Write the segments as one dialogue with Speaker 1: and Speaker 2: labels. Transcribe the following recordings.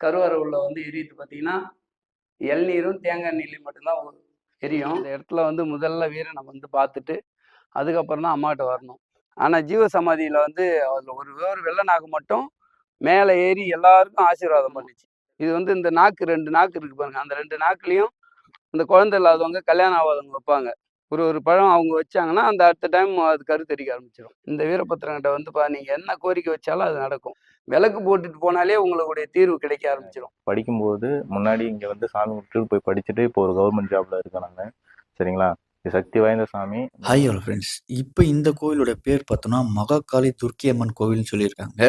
Speaker 1: கருவறை உள்ள வந்து எரியுது பார்த்தீங்கன்னா இளநீரும் தேங்காய் எண்ணெயிலையும் மட்டும்தான் எரியும். இந்த இடத்துல வந்து முதல்ல வீரனை வந்து பார்த்துட்டு அதுக்கப்புறம் தான் அம்மாகிட்ட வரணும். ஆனால் ஜீவ சமாதியில் வந்து அதில் ஒரு ஒரு வெள்ளை நாக்கு மட்டும் மேலே ஏறி எல்லாருக்கும் ஆசீர்வாதம் பண்ணுச்சு. இது வந்து இந்த நாக்கு ரெண்டு நாக்கு இருக்கு பாருங்க. அந்த ரெண்டு நாக்குலேயும் இந்த குழந்தை இல்லாதவங்க கல்யாணம் ஆகாதவங்க வைப்பாங்க. ஒரு ஒரு பழம் அவங்க வச்சாங்கன்னா அந்த அடுத்த டைம் அது கருத்தரிக்க ஆரம்பிச்சிடும் இந்த வீரபத்திரங்கிட்ட வந்து பா நீங்கள் என்ன கோரிக்கை வச்சாலும் அது நடக்கும். விளக்கு போட்டுட்டு போனாலே உங்களுடைய தீர்வு கிடைக்க ஆரம்பிச்சிடும்
Speaker 2: படிக்கும்போது முன்னாடி இங்கே வந்து சாமி விட்டு போய் படிச்சுட்டு இப்போ ஒரு கவர்மெண்ட் ஜாப்ல இருக்கேன் சரிங்களா? சக்தி வாய்ந்த சாமி.
Speaker 3: ஹாய் ஹலோ ஃப்ரெண்ட்ஸ் இப்போ இந்த கோவிலோட பேர் பார்த்தோன்னா மகாகாளி துர்க்கி அம்மன் கோவில்னு சொல்லியிருக்காங்க.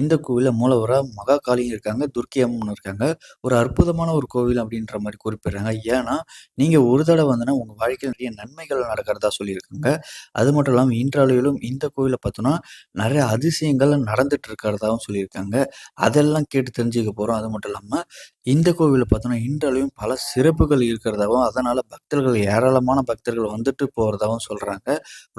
Speaker 3: இந்த கோவிலில் மூலவராக மகாகாளியும் இருக்காங்க துர்க்கி அம்மன் இருக்காங்க. ஒரு அற்புதமான ஒரு கோவில் அப்படின்ற மாதிரி குறிப்பிடுறாங்க. ஏன்னா நீங்கள் ஒரு தடவை வந்தோன்னா உங்கள் வாழ்க்கையில் நிறைய நன்மைகள் நடக்கிறதா சொல்லியிருக்காங்க. அது மட்டும் இல்லாமல் இன்றளவிலும் இந்த கோவிலை பார்த்தோன்னா நிறைய அதிசயங்கள் நடந்துட்டு இருக்கிறதாவும் சொல்லியிருக்காங்க. அதெல்லாம் கேட்டு தெரிஞ்சுக்க போகிறோம் அது மட்டும் இல்லாமல் இந்த கோவிலில் பார்த்தோன்னா இன்றளவும் பல சிறப்புகள் இருக்கிறதாவும் அதனால் பக்தர்கள் ஏராளமான பக்தர்கள் வந்துட்டு போகிறதாவும் சொல்கிறாங்க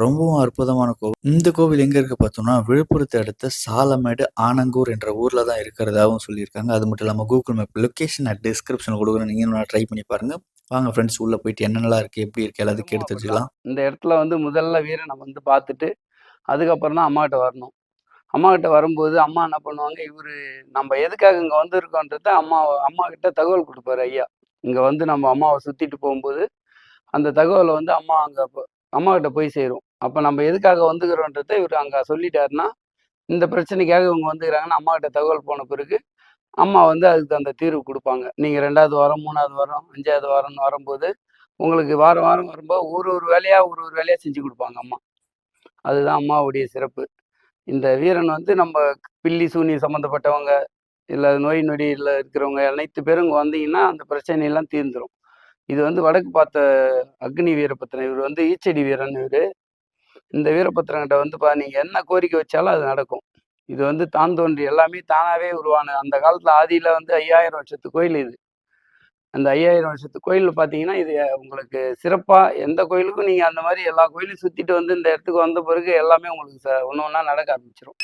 Speaker 3: ரொம்பவும் அற்புதமான கோவில். இந்த கோவில் எங்கே இருக்குது பார்த்தோம்னா விழுப்புரத்தை அடுத்த சாலமேடு ஆனங்கூர் என்ற ஊரில் தான் இருக்கிறதாவும் சொல்லியிருக்காங்க. அது மட்டும் இல்லாமல் கூகுள் மேப் லொக்கேஷன் அட் டிஸ்கிரிப்ஷனில் கொடுக்குறேன் நீங்கள் ட்ரை பண்ணி பாருங்கள் வாங்க ஃப்ரெண்ட்ஸ் உள்ளே போயிட்டு என்னென்னலாம் இருக்குது எப்படி இருக்குது எல்லாத்தையும் கேட்டு தெரிஞ்சுக்கலாம்.
Speaker 1: இந்த இடத்துல வந்து முதல்ல வீரனை வந்து பார்த்துட்டு அதுக்கப்புறம் தான் அம்மாகிட்ட வரணும். அம்மாகிட்ட வரும்போது அம்மா என்ன பண்ணுவாங்க? இவர் நம்ம எதுக்காக இங்கே வந்திருக்கோன்றத அம்மா அம்மா கிட்ட தகவல் கொடுப்பாரு ஐயா. இங்கே வந்து நம்ம அம்மாவை சுற்றிட்டு போகும்போது அந்த தகவலை வந்து அம்மா அங்கே அம்மா கிட்ட போய் சேரும். அப்போ நம்ம எதுக்காக வந்துக்கிறோன்றத இவர் அங்கே சொல்லிட்டாருன்னா இந்த பிரச்சனைக்காக இவங்க வந்துக்கிறாங்கன்னு அம்மா கிட்ட தகவல் போன பிறகு அம்மா வந்து அதுக்கு அந்த தீர்வு கொடுப்பாங்க. நீங்கள் ரெண்டாவது வாரம் மூணாவது வாரம் அஞ்சாவது வாரம்னு வரும்போது உங்களுக்கு வாரம் வாரம் வரும்போது ஒரு ஒரு வேலையாக ஒரு ஒரு வேலையாக செஞ்சு கொடுப்பாங்க அம்மா. அதுதான் அம்மாவுடைய சிறப்பு. இந்த வீரன் வந்து நம்ம பில்லி சூனி சம்மந்தப்பட்டவங்க இல்லை நோய் நொடியில் இருக்கிறவங்க அனைத்து பேரும் இங்கே வந்தீங்கன்னா அந்த பிரச்சனையெல்லாம் தீர்ந்துடும் இது வந்து வடக்கு பார்த்த அக்னி வீரபத்திரன் இவர் வந்து ஈச்சடி வீரன் இவர். இந்த வீரபத்திரங்கிட்ட வந்து பா நீங்கள் என்ன கோரிக்கை வச்சாலும் அது நடக்கும். இது வந்து தான் தோன்றி எல்லாமே தானாகவே உருவான அந்த காலத்தில் ஆதியில் வந்து ஐயாயிரம் வருஷத்து கோயில் இது. அந்த ஐயாயிரம் வருஷத்து கோயிலில் பார்த்தீங்கன்னா இது உங்களுக்கு சிறப்பாக எந்த கோயிலுக்கும் நீங்கள் அந்த மாதிரி எல்லா கோயிலையும் சுற்றிட்டு வந்து இந்த இடத்துக்கு வந்த பிறகு எல்லாமே உங்களுக்கு ச ஒன்று ஒன்றா நடக்க ஆரம்பிச்சிடும்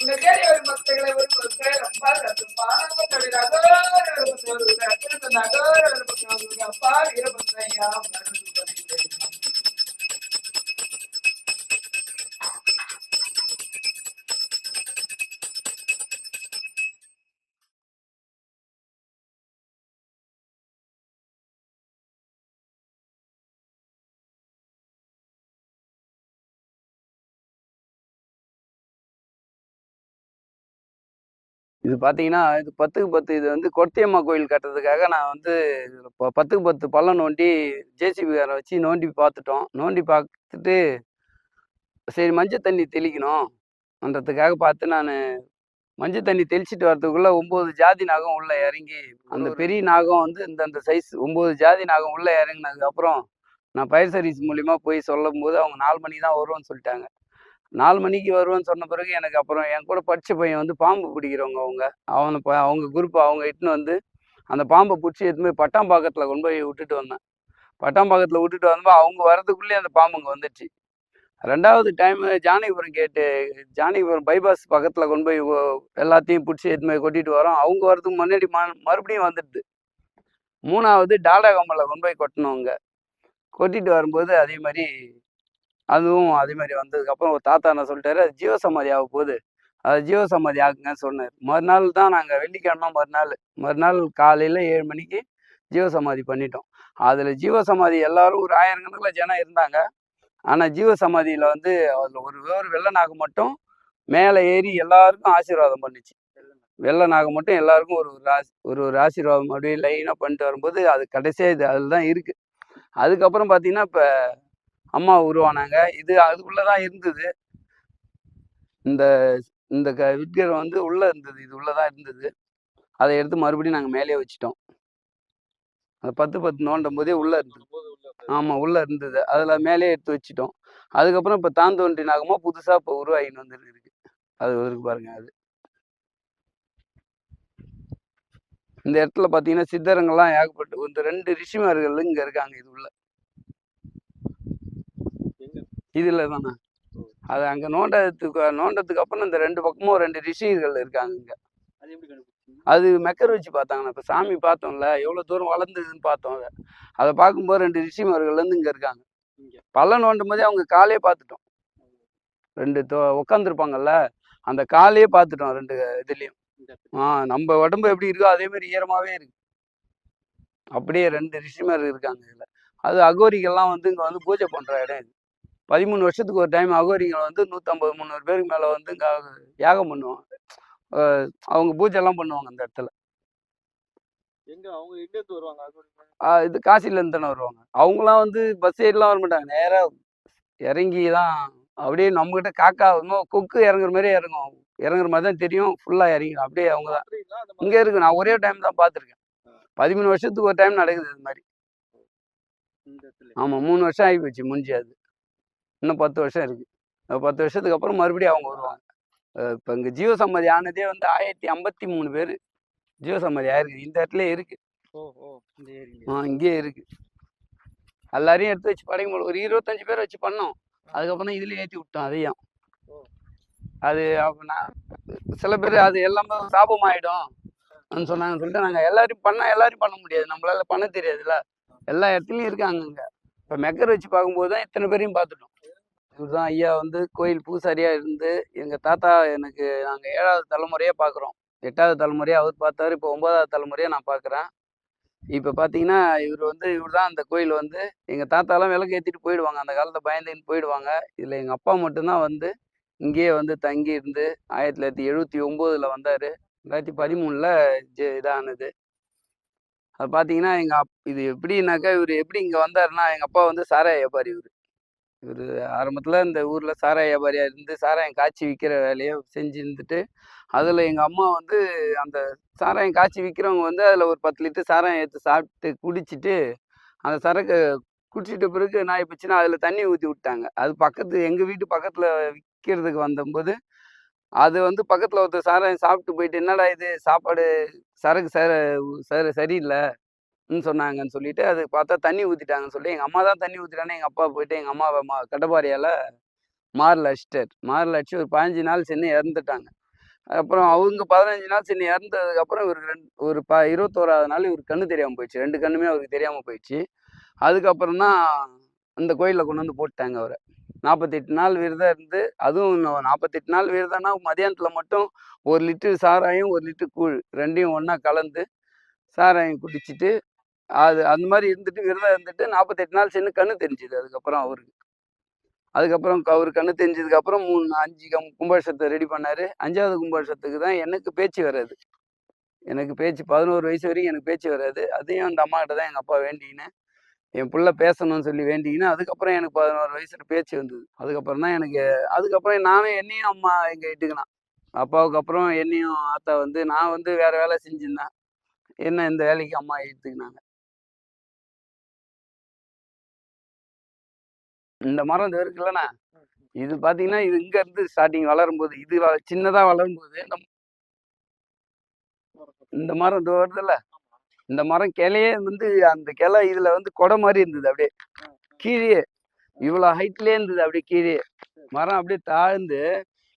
Speaker 4: இந்த தேடி வரும் பக்தர்களை ஒரு அப்பா வீரபத்ரையா
Speaker 1: இது பார்த்தீங்கன்னா இது பத்துக்கு பத்து இது வந்து கொட்டியம்மா கோயில் கட்டுறதுக்காக நான் வந்து பத்துக்கு பத்து பள்ளம் நோண்டி ஜேசிபிகாரை வச்சு நோண்டி பார்த்துட்டோம் நோண்டி பார்த்துட்டு சரி மஞ்சள் தண்ணி தெளிக்கணும்ன்றதுக்காக பார்த்து நான் மஞ்சள் தண்ணி தெளிச்சிட்டு வரதுக்குள்ள ஒம்பது ஜாதி நாகம் உள்ள இறங்கி அந்த பெரிய நாகம் வந்து இந்த அந்த சைஸ் ஒம்பது ஜாதி நாகம் உள்ள இறங்கினதுக்கு அப்புறம் நான் ஃபயர் சர்வீஸ் மூலியமா போய் சொல்லும் போது அவங்க நாலு மணிக்கு தான் வருவோன்னு சொல்லிட்டாங்க. நாலு மணிக்கு வருவேன்னு சொன்ன பிறகு எனக்கு அப்புறம் என் கூட படித்த பையன் வந்து பாம்பு பிடிக்கிறவங்க அவங்க. அவனை ப அவங்க குரூப் அவங்க இட்டுன்னு வந்து அந்த பாம்பை பிடிச்சி எடுத்துன்னு போய் பட்டாம்பாக்கத்தில் கொண்டு போய் விட்டுட்டு வந்தேன். பட்டாம்பாக்கத்தில் விட்டுட்டு வந்தப்போ அவங்க வரதுக்குள்ளேயே அந்த பாம்பு அங்கே வந்துடுச்சு ரெண்டாவது டைம் ஜானகிபுரம் கேட்டு ஜானகிபுரம் பைபாஸ் பக்கத்தில் கொண்டு போய் எல்லாத்தையும் பிடிச்சி எடுத்து போய் கொட்டிட்டு வரோம். அவங்க வரதுக்கு முன்னாடி ம- மறுபடியும் வந்துடுது. மூணாவது டாடா கம்பலில் கொண்டு போய் கொட்டணும் அங்கே. கொட்டிட்டு வரும்போது அதே மாதிரி அதுவும் அதே மாதிரி வந்ததுக்கப்புறம் ஒரு தாத்தா என்ன சொல்லிட்டாரு அது ஜீவசமாதி ஆக போகுது. அது ஜீவசமாதி ஆகுங்கன்னு சொன்னார். மறுநாள் தான் நாங்கள் வெள்ளிக்கிழமை மறுநாள் மறுநாள் காலையில் ஏழு மணிக்கு ஜீவசமாதி பண்ணிட்டோம். அதில் ஜீவசமாதி எல்லாரும் ஒரு ஆயிரக்கணக்கில் ஜனம் இருந்தாங்க. ஆனால் ஜீவசமாதியில் வந்து அதில் ஒரு ஒரு வெள்ளை நாகம் மட்டும் மேலே ஏறி எல்லாருக்கும் ஆசீர்வாதம் பண்ணுச்சு. வெள்ளை நாகம் மட்டும் எல்லாருக்கும் ஒரு ஒரு ஆசி ஒரு ஒரு ஆசீர்வாதம் அப்படியே லைனாக பண்ணிட்டு வரும்போது அது கடைசியாக இது அதில் தான் இருக்குது அதுக்கப்புறம் பார்த்தீங்கன்னா இப்போ அம்மா உருவானாங்க. இது அதுக்குள்ளே தான் இருந்தது. இந்த இந்த க விட்கர் வந்து உள்ளே இருந்தது. இது உள்ளே தான் இருந்தது. அதை எடுத்து மறுபடியும் நாங்கள் மேலேயே வச்சுட்டோம். அதை பத்து பத்து நோண்டும் போதே உள்ளே இருந்தது ஆமாம் உள்ளே இருந்தது. அதில் மேலேயே எடுத்து வச்சுட்டோம். அதுக்கப்புறம் இப்போ தாந்தோன்றி நாகமாக புதுசாக இப்போ உருவாகின்னு வந்துருக்கு அது இருக்கு பாருங்க அது. இந்த இடத்துல பார்த்தீங்கன்னா சித்தரங்கள்லாம் ஏகப்பட்டு இந்த ரெண்டு ரிஷிமார்கள் இங்கே இருக்காங்க இது உள்ள. இதில் தானே. அது அங்கே நோண்டத்துக்கு நோண்டத்துக்கு அப்புறம் இந்த ரெண்டு பக்கமும் ரெண்டு ரிஷிகள் இருக்காங்க இங்கே. அது மெக்கர் வச்சு பார்த்தாங்கண்ணா இப்போ சாமி பார்த்தோம்ல எவ்வளோ தூரம் வளர்ந்ததுன்னு பார்த்தோம் அதை. அதை பார்க்கும்போது ரெண்டு ரிஷிமார்கள் வந்து இங்கே இருக்காங்க. பள்ளம் நோண்டும் போதே அவங்க காலே பார்த்துட்டோம். ரெண்டு உட்காந்துருப்பாங்கல்ல அந்த காலையே பார்த்துட்டோம் ரெண்டு இதுலேயும். ஆ நம்ம உடம்பு எப்படி இருக்கோ அதே மாதிரி ஈரமாவே இருக்கு. அப்படியே ரெண்டு ரிஷிமார் இருக்காங்க இதுல. அது அகோரிகள்லாம் வந்து இங்க வந்து பூஜை பண்ற இடம் இது. பதிமூணு வருஷத்துக்கு ஒரு டைம் அகோரிகள் வந்து நூற்றம்பது முந்நூறு பேருக்கு மேல வந்து யாகம் பண்ணுவாங்க. அவங்க பூஜை எல்லாம் பண்ணுவாங்க அந்த இடத்துல.
Speaker 5: வருவாங்க
Speaker 1: இது காசில இருந்து தானே வருவாங்க. அவங்களாம் வந்து பஸ் ஏறிலாம் வர மாட்டாங்க. நேரா இறங்கி தான் அப்படியே நம்மகிட்ட காக்கா இன்னும் கொக்கு இறங்குற மாதிரி இறங்கும். இறங்குற மாதிரி தான் தெரியும். ஃபுல்லா இறங்கிடும். அப்படியே அவங்க தான். இங்க இருக்கு நான் ஒரே டைம் தான் பார்த்துருக்கேன். பதிமூணு வருஷத்துக்கு ஒரு டைம் நடக்குது இது மாதிரி.
Speaker 5: இந்த இடத்துல.
Speaker 1: ஆமா மூணு வருஷம் ஆகி போச்சு. முடிஞ்சு அது. இன்னும் பத்து வருஷம் இருக்கு. அந்த பத்து வருஷத்துக்கு அப்புறம் மறுபடியும் அவங்க வருவாங்க. இப்ப இங்க ஜீவசம்மதி ஆனதே வந்து ஆயிரத்தி ஐம்பத்தி மூணு பேர். ஜீவசம்மதி ஆயிருக்கு. இந்த இடத்துல இருக்கு.
Speaker 5: ஓ ஓ இந்த ஏரியா
Speaker 1: ஆ இங்கேயே இருக்கு. எல்லாரையும் எடுத்து வச்சு படைக்கும் போது ஒரு இருபத்தஞ்சு பேர் வச்சு பண்ணோம். அதுக்கப்புறம் இதுல ஏத்தி விட்டோம் அதையும். அது நான் சில பேர் அது எல்லாமே சாபம் ஆயிடும் சொன்னாங்கன்னு சொல்லிட்டு நாங்க எல்லாரையும் பண்ண எல்லாரையும் பண்ண முடியாது. நம்மளால பண்ண தெரியாதுல்ல. எல்லா இடத்துலயும் இருக்காங்க இப்ப மெக்கர் வச்சு பார்க்கும்போது தான் இத்தனை பேரையும் பார்த்துட்டோம். இவர் தான் ஐயா வந்து கோயில் பூசாரியாக இருந்து எங்கள் தாத்தா எனக்கு நாங்கள் ஏழாவது தலைமுறையாக பார்க்குறோம் எட்டாவது தலைமுறையாக அவர் பார்த்தாரு இப்போ ஒன்பதாவது தலைமுறையாக நான் பார்க்குறேன் இப்போ பார்த்தீங்கன்னா இவர் வந்து இவர் தான் அந்த கோயில் வந்து எங்கள் தாத்தாலாம் விளக்கு ஏற்றிட்டு போயிடுவாங்க. அந்த காலத்தை பயந்துன்னு போயிடுவாங்க. இதில் எங்கள் அப்பா மட்டும்தான் வந்து இங்கேயே வந்து தங்கி இருந்து ஆயிரத்தி தொள்ளாயிரத்தி எழுபத்தி ஒம்போதில் வந்தார். ரெண்டாயிரத்தி பதிமூணில் இதானது. அது பார்த்தீங்கன்னா எங்கள் அப் இது எப்படின்னாக்கா இவர் எப்படி இங்கே வந்தாருன்னா எங்கள் அப்பா வந்து சாராய வியாபாரி இவர். இவர் ஆரம்பத்தில் இந்த ஊரில் சாராய வியாபாரியாக இருந்து சாராயம் காய்ச்சி விற்கிற வேலையை செஞ்சு இருந்துட்டு அதில் எங்கள் அம்மா வந்து அந்த சாராயம் காய்ச்சி விற்கிறவங்க வந்து அதில் ஒரு பத்து லிட்டர் சாராயம் எடுத்து சாப்பிட்டு குடிச்சிட்டு அந்த சரக்கு குடிச்சிட்ட பிறகு நான் போச்சுன்னா அதில் தண்ணி ஊற்றி விட்டாங்க. அது பக்கத்து எங்கள் வீட்டு பக்கத்தில் விற்கிறதுக்கு வந்தபோது அது வந்து பக்கத்தில் ஒருத்தர் சாராயம் சாப்பிட்டு போயிட்டு என்னடா இது? சாப்பாடு சரக்கு சர சரி சரியில்லைன்னு சொன்னாங்கன்னு சொல்லிட்டு அது பார்த்தா தண்ணி ஊற்றிட்டாங்கன்னு சொல்லி எங்கள் அம்மா தான் தண்ணி ஊற்றிட்டானே எங்கள் அப்பா போயிட்டு எங்கள் அம்மாவை மா கடப்பாரியால் மாரில் அடிச்சிட்டார். மாரில் அடிச்சு ஒரு பதினஞ்சு நாள் சென்று இறந்துட்டாங்க. அப்புறம் அவங்க பதினஞ்சு நாள் சென்று இறந்ததுக்கப்புறம் இவருக்கு ரெண்டு ஒரு ப இருபத்தோராவது நாள் இவருக்கு கண்ணு தெரியாமல் போயிடுச்சு. ரெண்டு கண்ணுமே அவருக்கு தெரியாமல் போயிடுச்சு. அதுக்கப்புறம் தான் அந்த கோயிலில் கொண்டு வந்து போட்டாங்க அவரை. நாற்பத்தெட்டு நாள் விரதம் இருந்து அதுவும் நாற்பத்தெட்டு நாள் விரதம்னா மதியானத்தில் மட்டும் ஒரு லிட்டரு சாராயம் ஒரு லிட்டரு கூழ் ரெண்டையும் ஒன்றா கலந்து சாராயம் குடிச்சிட்டு அது அந்த மாதிரி இருந்துட்டு விரதம் இருந்துட்டு நாற்பத்தெட்டு நாள் சென்று கண்ணு தெரிஞ்சுது அதுக்கப்புறம் அவருக்கு அதுக்கப்புறம் அவர் கண்ணு தெரிஞ்சதுக்கு அப்புறம் மூணு அஞ்சு கம் கும்பாஷத்தை ரெடி பண்ணாரு. அஞ்சாவது கும்பாஷத்துக்கு தான் எனக்கு பேச்சு வராது. எனக்கு பேச்சு பதினோரு வயசு வரைக்கும் எனக்கு பேச்சு வராது. அதையும் அந்த அம்மாகிட்ட தான் எங்கள் அப்பா வேண்டிக்கினேன் என் பிள்ளை பேசணும்னு சொல்லி வேண்டிக்கினேன் அதுக்கப்புறம் எனக்கு பதினோரு வயசுல பேச்சு வந்தது. அதுக்கப்புறம் தான் எனக்கு அதுக்கப்புறம் நானும் என்னையும் அம்மா எங்க இட்டுக்கினான் அப்பாவுக்கு அப்புறம் என்னையும் ஆத்தா வந்து நான் வந்து வேற வேலை செஞ்சிருந்தேன். என்ன இந்த வேலைக்கு அம்மா எடுத்துக்கினாங்க. இந்த மரம் இந்த இருக்குல்லண்ணா இது பாத்தீங்கன்னா இது இங்க இருந்து ஸ்டார்டிங் வளரும் போது இது வ- சின்னதா வளரும் போது இந்த இந்த மரம் இது வருதுல்ல. இந்த மரம் கிளையே வந்து அந்த கிளை இதுல வந்து கொடை மாதிரி இருந்தது அப்படியே. கீழே இவ்வளவு ஹைட்லயே இருந்தது அப்படியே கீழே மரம் அப்படியே தாழ்ந்து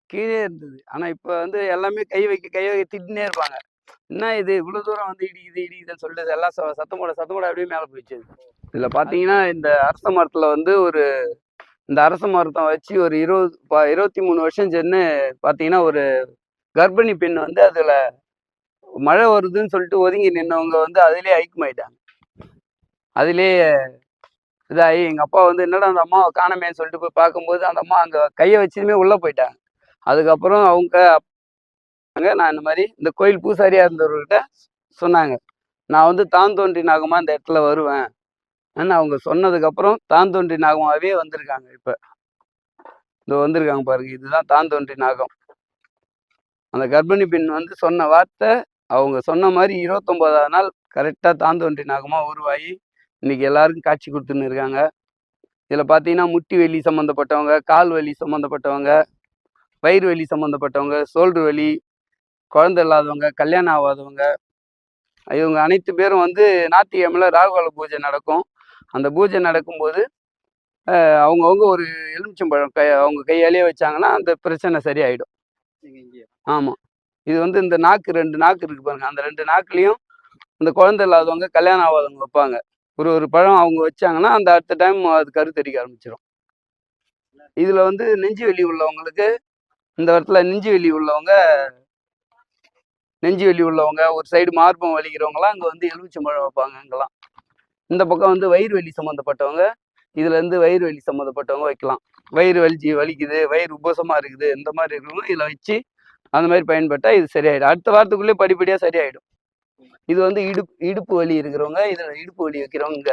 Speaker 1: கீழே இருந்தது. ஆனா இப்ப வந்து எல்லாமே கை வைக்க கை வைக்க திட்டினே இருப்பாங்க. என்ன இது? இவ்வளவு தூரம் வந்து இடிக்குது இடிக்குதுன்னு சொல்லிட்டு எல்லாம் ச- சத்தமோட சத்தமோட அப்படியே மேல போயிடுச்சு. இதுல பாத்தீங்கன்னா இந்த அரச மரத்துல வந்து ஒரு இந்த அரச மரத்தை வச்சு ஒரு இருபது இருபத்தி மூணு வருஷம் சென்று பாத்தீங்கன்னா ஒரு கர்ப்பிணி பெண் வந்து அதுல மழை வருதுன்னு சொல்லிட்டு ஒதுங்கி நின்னவங்க வந்து அதிலே ஐக்கியமாயிட்டாங்க. அதிலே இதாகி எங்க அப்பா வந்து என்னடா அந்த அம்மாவை காணமேன்னு சொல்லிட்டு போய் பார்க்கும்போது அந்த அம்மா அங்க கையை வச்சதுமே உள்ள போயிட்டாங்க. அதுக்கப்புறம் அவங்க அங்க நான் இந்த மாதிரி இந்த கோயில் பூசாரியா இருந்தவர்கிட்ட சொன்னாங்க. நான் வந்து தான் தோன்றி நாகமா இந்த இடத்துல வருவேன் அவங்க சொன்னதுக்கப்புறம் தான் தோன்றி நாகமாவே வந்திருக்காங்க இப்போ. இந்த வந்திருக்காங்க பாருங்க. இதுதான் தான் தோன்றி நாகம். அந்த கர்ப்பிணி பெண் வந்து சொன்ன வார்த்தை அவங்க சொன்ன மாதிரி இருபத்தொன்பதாவது நாள் கரெக்டா தான் தோன்றி நாகமா உருவாகி இன்னைக்கு எல்லாருக்கும் காட்சி கொடுத்துன்னு இருக்காங்க. இதில் பார்த்தீங்கன்னா முட்டி வலி சம்மந்தப்பட்டவங்க கால் வலி சம்மந்தப்பட்டவங்க வயிறு வலி சம்மந்தப்பட்டவங்க சோல்டர் வலி குழந்தை இல்லாதவங்க கல்யாணம் ஆகாதவங்க இவங்க அனைத்து பேரும் வந்து ஞாயிற்றுக்கிழமையில ராகுகால பூஜை நடக்கும். அந்த பூஜை நடக்கும்போது அவங்கவுங்க ஒரு எலுமிச்சம்பழம் கை அவங்க கையாலேயே வச்சாங்கன்னா அந்த பிரச்சனை சரியாயிடும். ஆமாம் இது வந்து இந்த நாக்கு ரெண்டு நாக்கு இருக்கு பாருங்க. அந்த ரெண்டு நாக்குலேயும் அந்த குழந்தை இல்லாதவங்க கல்யாணம் ஆகாதவங்க வைப்பாங்க. ஒரு ஒரு பழம் அவங்க வச்சாங்கன்னா அந்த அடுத்த டைம் அது கருத்தடிக்க ஆரம்பிச்சிடும் இதில் வந்து நெஞ்சு வலி உள்ளவங்களுக்கு இந்த இடத்துல நெஞ்சு வலி உள்ளவங்க நெஞ்சு வலி உள்ளவங்க ஒரு சைடு மார்பம் வலிக்கிறவங்களாம் அங்கே வந்து எலுமிச்சம்பழம் வைப்பாங்க அங்கெல்லாம் இந்த பக்கம் வந்து வயிறு வலி சம்மந்தப்பட்டவங்க இதுல இருந்து வயிறு வலி சம்மந்தப்பட்டவங்க வைக்கலாம். வயிறு வலிச்சு வலிக்குது வயிறு உபசமா இருக்குது இந்த மாதிரி இருக்கிறவங்க இதில் வச்சு அந்த மாதிரி பயன்பட்டா இது சரியாயிடும். அடுத்த வாரத்துக்குள்ளே படிப்படியாக சரியாயிடும். இது வந்து இடுப்பு இடுப்பு வலி இருக்கிறவங்க இதில் இடுப்பு வலி வைக்கிறவங்க.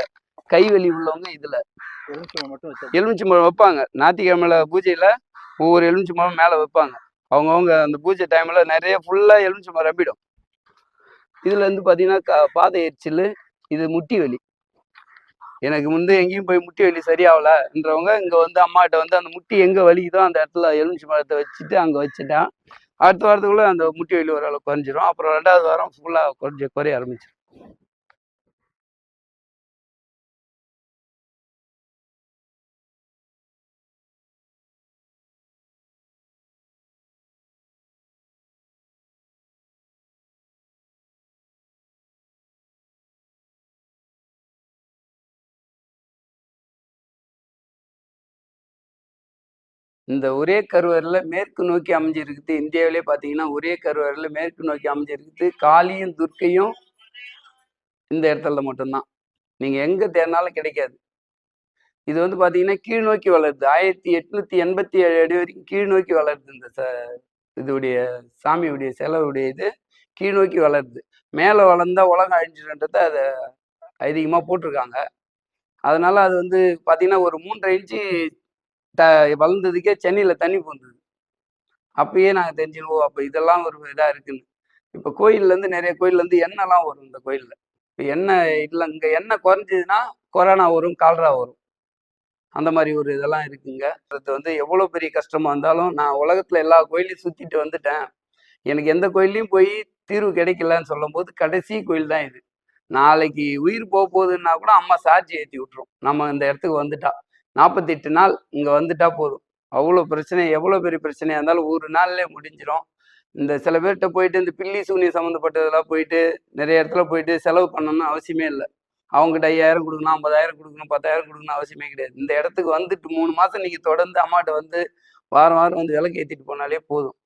Speaker 1: கை வலி உள்ளவங்க இதில்.
Speaker 5: எலுமிச்சம்பழம் மட்டும்
Speaker 1: எலுமிச்சம்பழம் வைப்பாங்க. ஞாயிற்றுக்கிழமையில பூஜையில் ஒவ்வொரு எலுமிச்சம்பழம் மேலே வைப்பாங்க. அவங்கவுங்க அந்த பூஜை டைமில் நிறைய ஃபுல்லாக எலுமிச்சம்பழம் ரப்பிடும் இதில் வந்து பார்த்தீங்கன்னா க பாதை எரிச்சல் இது முட்டி வலி. எனக்கு முந்து எங்கேயும் போய் முட்டி வலி சரியாகலன்றவங்க இங்கே வந்து அம்மாகிட்ட வந்து அந்த முட்டி எங்கே வலிக்குதோ அந்த இடத்துல எலுமிச்சம்பழத்தை வச்சுட்டு அங்கே வச்சுட்டேன் அடுத்த வாரத்துக்குள்ளே அந்த முட்டி வலி ஓரளவு குறைஞ்சிரும். அப்புறம் ரெண்டாவது வாரம் ஃபுல்லாக குறைஞ்சி குறைய ஆரம்பிச்சிடும் இந்த ஒரே கருவறையில் மேற்கு நோக்கி அமைஞ்சிருக்குது. இந்தியாவிலே பார்த்தீங்கன்னா ஒரே கருவறையில் மேற்கு நோக்கி அமைஞ்சிருக்குது. காளியும் துர்க்கையும் இந்த இடத்துல மட்டும்தான். நீங்கள் எங்கே தேடினாலும் கிடைக்காது. இது வந்து பார்த்தீங்கன்னா கீழ் நோக்கி வளருது. ஆயிரத்தி எட்நூத்தி எண்பத்தி ஏழு அடி வரைக்கும் கீழ் நோக்கி வளருது இந்த ச இதுடைய சாமியுடைய செலவுடைய இது கீழ் நோக்கி வளருது. மேலே வளர்ந்தா உலகம் அழிஞ்சிடுன்றத அதை அதிகமாக போட்டிருக்காங்க. அதனால அது வந்து பார்த்தீங்கன்னா ஒரு மூன்றரை இன்ச்சு த வளர்ந்ததுக்கே சென்னையில் தண்ணி போந்தது. அப்பயே நாங்கள் தெரிஞ்சுருவோம் அப்போ இதெல்லாம் ஒரு இதாக இருக்குன்னு. இப்போ கோயில்லேருந்து நிறைய கோயில்லேருந்து எண்ணெய்லாம் வரும் இந்த கோயிலில். இப்போ எண்ணெய் இல்லை இங்கே எண்ணெய் குறைஞ்சதுன்னா கொரோனா வரும் கால்ரா வரும். அந்த மாதிரி ஒரு இதெல்லாம் இருக்குங்க. அது வந்து எவ்வளோ பெரிய கஷ்டமாக இருந்தாலும் நான் உலகத்தில் எல்லா கோயிலையும் சுற்றிட்டு வந்துட்டேன். எனக்கு எந்த கோயிலையும் போய் தீர்வு கிடைக்கலன்னு சொல்லும்போது கடைசி கோயில் தான் இது. நாளைக்கு உயிர் போக போகுதுன்னா கூட அம்மா சார்ஜ் ஏற்றி விட்டுரும். நம்ம இந்த இடத்துக்கு வந்துட்டா. நாற்பத்தெட்டு நாள் இங்கே வந்துட்டா போதும். அவ்வளோ பிரச்சனை எவ்வளோ பெரிய பிரச்சனையாக இருந்தாலும் ஒரு நாள்லேயே முடிஞ்சிடும் இந்த சில பேர்கிட்ட போயிட்டு இந்த பில்லி சூனியம் சம்மந்தப்பட்டதெல்லாம் போயிட்டு நிறைய இடத்துல போயிட்டு செலவு பண்ணணும்னு அவசியமே இல்லை. அவங்ககிட்ட ஐயாயிரம் கொடுக்கணும் ஐம்பதாயிரம் கொடுக்கணும் பத்தாயிரம் கொடுக்கணும் அவசியமே கிடையாது. இந்த இடத்துக்கு வந்துட்டு மூணு மாதம் நீங்கள் தொடர்ந்து அம்மாட்ட வந்து வாரம் வாரம் வந்து விலைக்கு ஏற்றிட்டு போனாலே போதும்.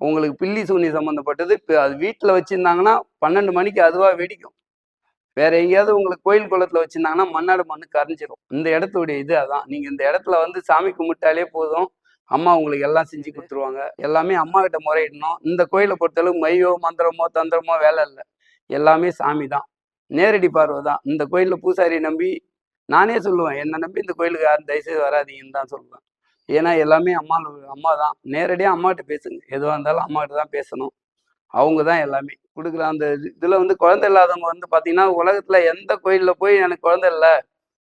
Speaker 1: உங்களுக்கு பில்லி சூனியம் சம்மந்தப்பட்டது இப்போ அது வீட்டில் வச்சுருந்தாங்கன்னா பன்னெண்டு மணிக்கு அதுவாக வெடிக்கும். வேற எங்கேயாவது உங்களுக்கு கோயில் குளத்துல வச்சிருந்தாங்கன்னா மண்ணாடு மண்ணு கரைஞ்சிரும். இந்த இடத்துடைய இது அதான். நீங்க இந்த இடத்துல வந்து சாமி கும்பிட்டாலே போதும். அம்மா உங்களுக்கு எல்லாம் செஞ்சு கொடுத்துருவாங்க. எல்லாமே அம்மா கிட்ட முறையிடணும். இந்த கோயிலை பொறுத்தளவு மையோ மந்திரமோ தந்திரமோ வேலை இல்லை. எல்லாமே சாமி தான். நேரடி பார்வை தான். இந்த கோயிலில் பூசாரி நம்பி நானே சொல்லுவேன். என்னை நம்பி இந்த கோயிலுக்கு யாரும் தயவுசெய்து வராதீங்கன்னு தான் சொல்லுவேன். ஏன்னா எல்லாமே அம்மா அம்மா தான். நேரடியாக அம்மாகிட்ட பேசுங்க. எதுவாக இருந்தாலும் அம்மாகிட்ட தான் பேசணும். அவங்க தான் எல்லாமே கொடுக்குற அந்த இதில் வந்து குழந்தை இல்லாதவங்க வந்து பார்த்தீங்கன்னா உலகத்தில் எந்த கோயிலில் போய் எனக்கு குழந்தை இல்லை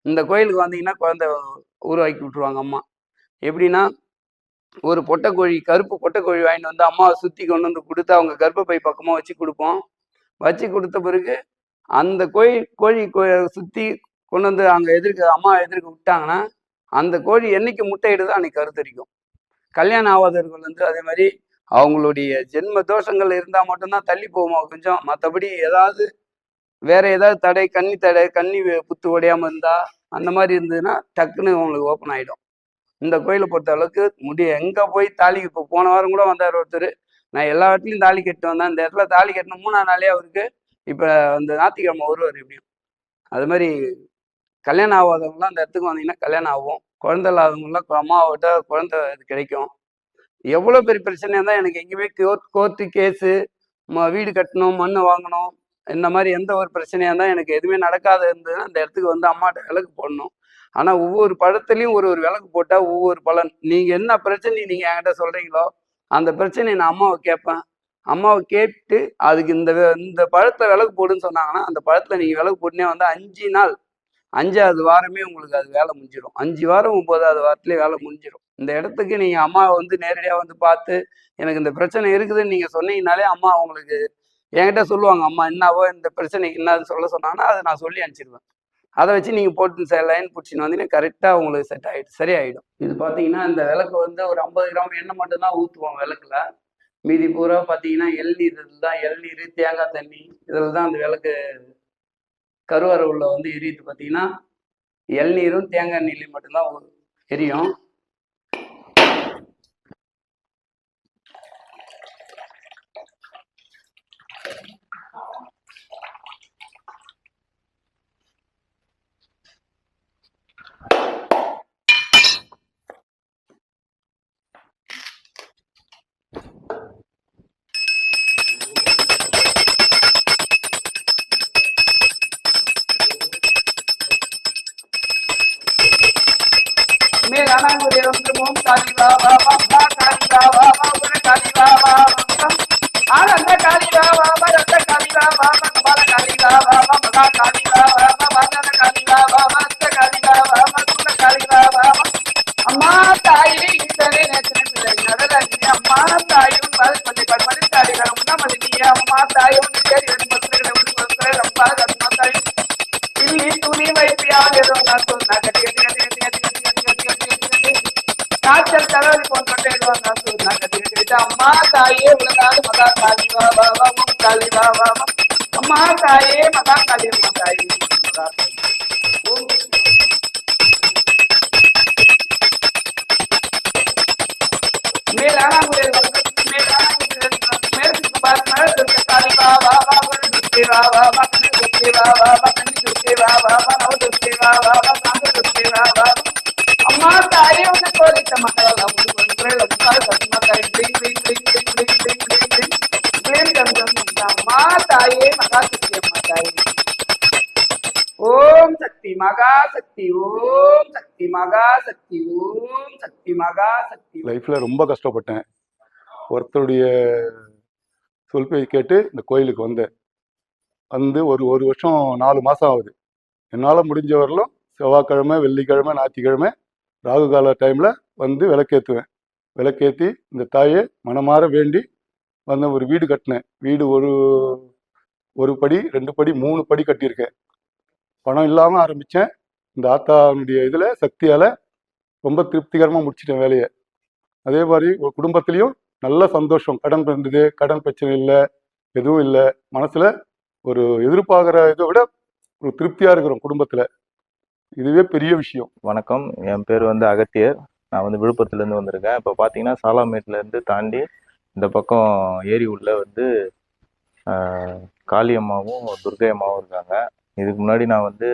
Speaker 1: இந்த கோயிலுக்கு வந்தீங்கன்னா குழந்தை உருவாக்கி விட்ருவாங்க அம்மா. எப்படின்னா ஒரு பொட்டைக்கோழி கருப்பு பொட்டைக்கோழி வாங்கிட்டு வந்து அம்மாவை சுற்றி கொண்டு வந்து கொடுத்து அவங்க கர்ப்பப்பை பக்கமாக வச்சு கொடுப்போம். வச்சு கொடுத்த பிறகு அந்த கோழி கோழி சுற்றி கொண்டு வந்து அங்கே எதிர்க்க அம்மா எதிர்க்க விட்டாங்கன்னா அந்த கோழி என்னைக்கு முட்டையிடுதோ அன்னைக்கு கருத்தரிக்கும். கல்யாணம் ஆகாதவர்கள் வந்து அதே மாதிரி அவங்களுடைய ஜென்ம தோஷங்கள் இருந்தால் மட்டும்தான் தள்ளி போகுமா கொஞ்சம்? மற்றபடி ஏதாவது வேற ஏதாவது தடை கண்ணி தடை கண்ணி புத்து உடையாமல் இருந்தா அந்த மாதிரி இருந்ததுன்னா டக்குன்னு உங்களுக்கு ஓப்பன் ஆகிடும் இந்த கோயிலை பொறுத்த அளவுக்கு முடிய எங்கே போய் தாலி இப்போ போன வாரம் கூட வந்தார் ஒருத்தர். நான் எல்லா இடத்துலையும் தாலி கட்டு வந்தேன். இந்த இடத்துல தாலி கட்டின மூணாம் நாளே அவருக்கு இப்போ அந்த ஞாயிற்றுக்கிழமை வருவார் எப்படியும். அது மாதிரி கல்யாணம் ஆகாதவங்களாம் அந்த இடத்துக்கு வந்தீங்கன்னா கல்யாணம் ஆகும். குழந்தை இல்லாதவங்களாம் அம்மாவோட குழந்தை இது கிடைக்கும். எவ்வளோ பெரிய பிரச்சனையாக இருந்தால் எனக்கு எங்கேயுமே கோர்ட் கோர்ட்டு கேஸு வீடு கட்டணும் மண் வாங்கணும் இந்த மாதிரி எந்த ஒரு பிரச்சனையாக இருந்தால் எனக்கு எதுவுமே நடக்காத இருந்ததுன்னா அந்த இடத்துக்கு வந்து அம்மாட்ட விளக்கு போடணும். ஆனால் ஒவ்வொரு பழத்துலையும் ஒரு ஒரு விளக்கு போட்டால் ஒவ்வொரு பலன். நீங்கள் என்ன பிரச்சனை நீங்கள் என்கிட்ட சொல்கிறீங்களோ அந்த பிரச்சனையை நான் அம்மாவை கேட்பேன். அம்மாவை கேட்டு அதுக்கு இந்த இந்த பழத்தில் விளக்கு போடுன்னு சொன்னாங்கன்னா அந்த பழத்தில் நீங்கள் விளக்கு போட்டுனே வந்து அஞ்சு நாள் அஞ்சாவது வாரமே உங்களுக்கு அது வேலை முடிஞ்சிடும் அஞ்சு வாரம் ஒன்பதாவது வாரத்துலேயே வேலை முடிஞ்சிடும்
Speaker 6: இந்த இடத்துக்கு நீங்கள் அம்மாவை வந்து நேரடியாக வந்து பார்த்து எனக்கு இந்த பிரச்சனை இருக்குதுன்னு நீங்கள் சொன்னீங்கனாலே அம்மா உங்களுக்கு என்கிட்ட சொல்லுவாங்க அம்மா என்னவோ இந்த பிரச்சனைக்கு என்னன்னு சொல்ல சொன்னாங்கன்னா அதை நான் சொல்லி அனுப்பிச்சிடுவேன் அதை வச்சு நீங்கள் போட்டு சார் லைன் பிடிச்சின்னு வந்தீங்கன்னா கரெக்டாக உங்களுக்கு செட் ஆகிடும் சரியாயிடும். இது பார்த்தீங்கன்னா இந்த விளக்கு வந்து ஒரு ஐம்பது கிராம் எண்ணெய் மட்டும்தான் ஊற்றுவோம் விளக்குல. மீதி பூரா பார்த்தீங்கன்னா எள்நீர் இதில் தான் எள்நீர் தேங்காய் தண்ணி இதில் தான் அந்த விளக்கு கருவறை உள்ள வந்து எரியுது பார்த்தீங்கன்னா எள்நீரும் தேங்காய் நீர்லையும் மட்டும்தான் எரியும்.
Speaker 1: tá? tá, tá. சக்தி மகா சக்தி
Speaker 7: லைஃப்பில் ரொம்ப கஷ்டப்பட்டேன். ஒருத்தருடைய சொல்பை கேட்டு இந்த கோயிலுக்கு வந்தேன். வந்து ஒரு ஒரு வருஷம் நாலு மாதம் ஆகுது. என்னால் முடிஞ்ச வரலும் செவ்வாய்க்கிழமை வெள்ளிக்கிழமை ஞாயிற்றுக்கிழமை ராகு கால டைமில் வந்து விளக்கேற்றுவேன் விளக்கேற்றி இந்த தாயை மனமாற வேண்டி வந்து ஒரு வீடு கட்டினேன். வீடு ஒரு ஒரு படி ரெண்டு படி மூணு படி கட்டியிருக்கேன். பணம் இல்லாமல் ஆரம்பித்தேன் இந்த ஆத்தாவுடைய இதில் சக்தியால் ரொம்ப திருப்திகரமாக முடிச்சிட்டேன் வேலையை. அதே மாதிரி ஒரு குடும்பத்திலையும் நல்ல சந்தோஷம். கடன் இருந்தது கடன் பிரச்சனை இல்லை எதுவும் இல்லை. மனசில் ஒரு எதிர்பார்க்குற இதை விட ஒரு திருப்தியாக இருக்கிறோம் குடும்பத்தில். இதுவே பெரிய விஷயம்.
Speaker 2: வணக்கம். என் பேர் வந்து அகத்தியர். நான் வந்து விழுப்புரத்துலேருந்து வந்திருக்கேன். இப்போ பார்த்தீங்கன்னா சாலாமேட்லேருந்து தாண்டி இந்த பக்கம் ஏரி உள்ள வந்து காளியம்மாவும் துர்கை அம்மாவும் இருக்காங்க. இதுக்கு முன்னாடி நான் வந்து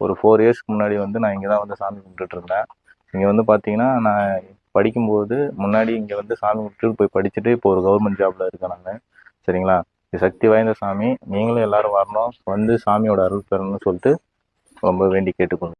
Speaker 2: ஒரு ஃபோர் இயர்ஸ்க்கு முன்னாடி வந்து நான் இங்கே தான் வந்து சாமி கும்பிட்டுட்டு இருந்தேன். இங்கே வந்து பார்த்தீங்கன்னா நான் படிக்கும்போது முன்னாடி இங்கே வந்து சாமி கும்பிட்டு போய் படிச்சுட்டு இப்போ ஒரு கவர்மெண்ட் ஜாப்ல இருக்கேன் நான். சரிங்களா? இது சக்தி வாய்ந்த சாமி நீங்களும் எல்லாரும் வரணும். வந்து சாமியோட அருள் பெறணும்னு சொல்லிட்டு ரொம்ப வேண்டி கேட்டுக்கொள்கிறேன்.